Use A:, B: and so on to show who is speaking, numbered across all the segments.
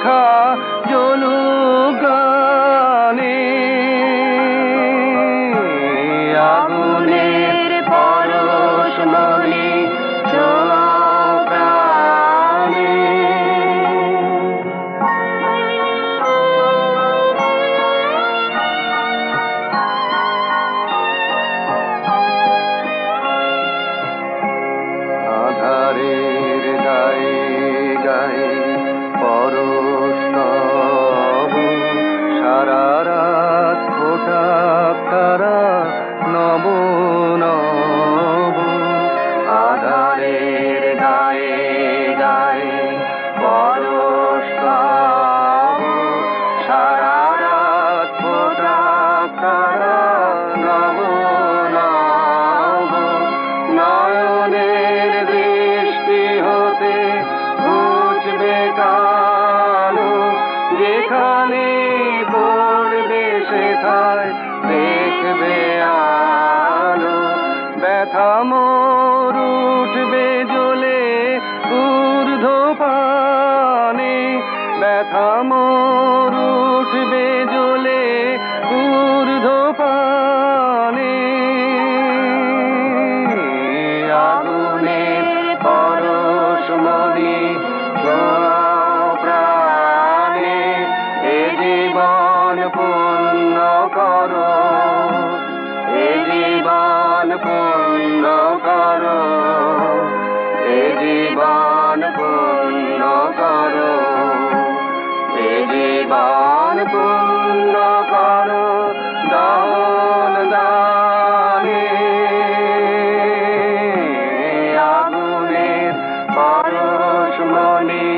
A: देखा जो लू night. জীবন পূর্ণ করো দান দানে। আগুনের পরশ মনি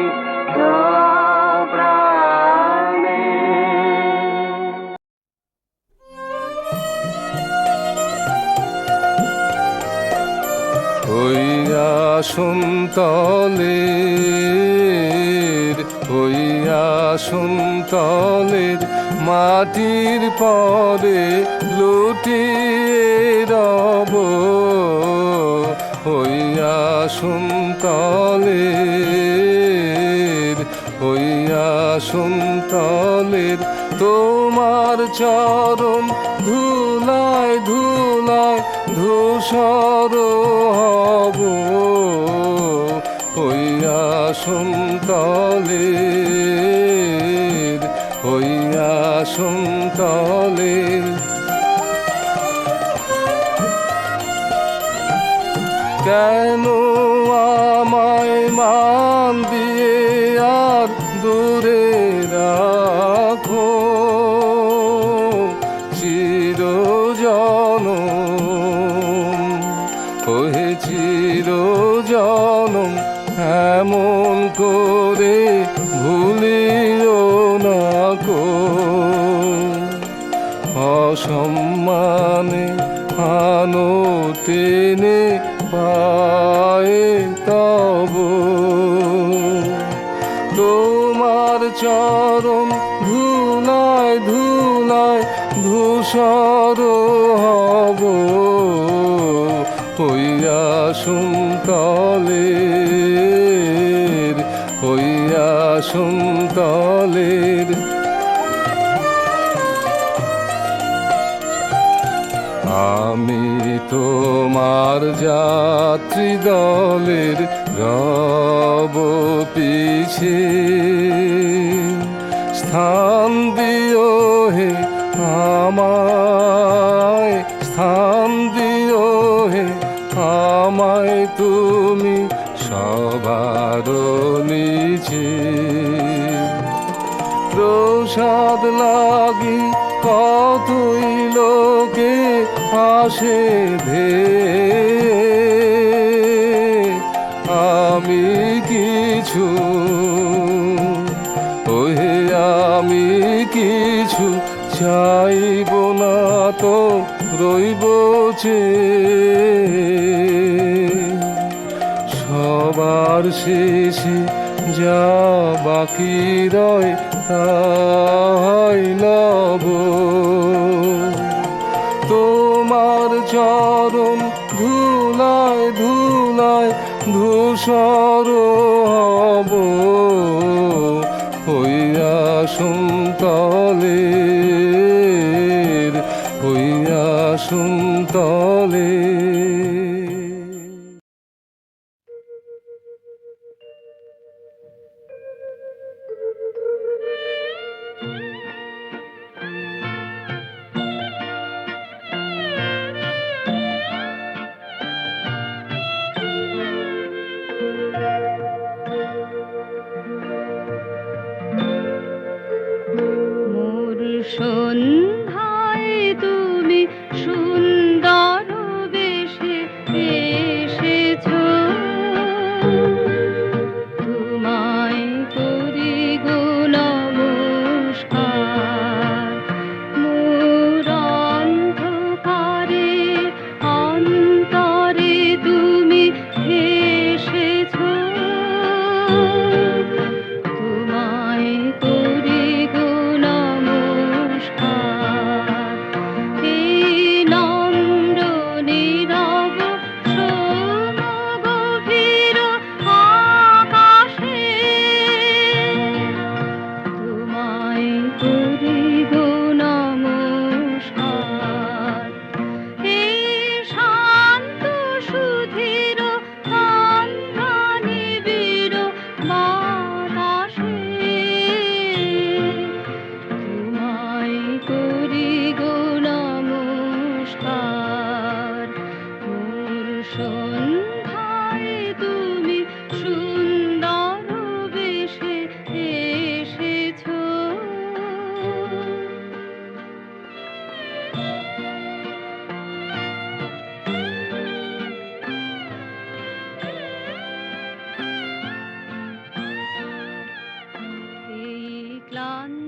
B: সুন্তলের হইয়া সুন্তলের মাটির পরে লুটিয়ে রব। হইয়া সুন্তলের হইয়া সুন্তলের তোমার চরণ ধুলায় ধুলায় ধূসর হব। হইয়া সুন্তলের হইয়া সুন্তলের কেন আমায় এমন করে ভুলিও না কো অসম্মানে আনো টেনে পায়ে তব। তোমার চরণ ধুলায় ধুলায় ধূসর হব। হইয়া সুন্তলের সুন্তলের আমি তোমার যাত্রী দলের, রব পিছে। স্থান দিও হে আমায়, স্থান দিও হে আমায়, তুমি সবার নিচে। প্রসাদ লাগি, কতই লোকে আসে ধে। আমি কিছু, ওহে আমি কিছু চাইব না তো রইব চে সবার শেষে যা বাকি রয় তাই লব তোমার চরণ ধুলায় ধুলায় ধূসর হব। হইয়া সুন্তলে হইয়া সুন্তলে
C: on